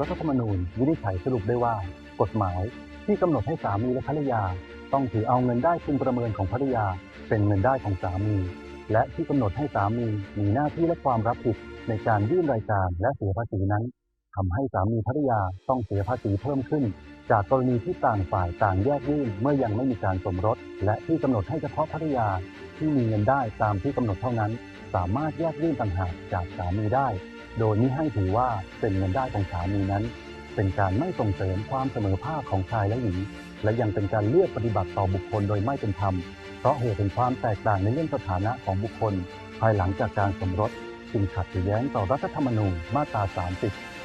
รัฐธรรมนูญวินิจฉัยสรุปได้ว่า กฎหมายที่กำหนดให้สามีและภรรยา ต้องถือเอาเงินได้พึงประเมินของภรรยา เป็นเงินได้ของสามี และที่กำหนดให้สามีมีหน้าที่และความรับผิดในการยื่นรายการและเสียภาษีนั้นทำให้สามีภรรยาต้องเสียภาษีเพิ่มขึ้น จากกรณีที่ต่างฝ่ายต่างแยกยื่นเมื่อยังไม่มีการสมรส และที่กำหนดให้เฉพาะภรรยาที่มีเงินได้ตามที่กำหนดเท่านั้น สามารถแยกยื่นต่างหากจากสามีได้ โดยมิให้ถือว่าเป็นเงินได้ของสามีนั้น เป็นการไม่ส่งเสริมความเสมอภาคของชายและหญิง และยังเป็นการเลือกปฏิบัติต่อบุคคลโดยไม่เป็นธรรม เพราะเหตุแห่งความแตกต่างในเรื่องสถานะของบุคคล ภายหลังจากการสมรสจึงขัดแย้งต่อรัฐธรรมนูญมาตรา 30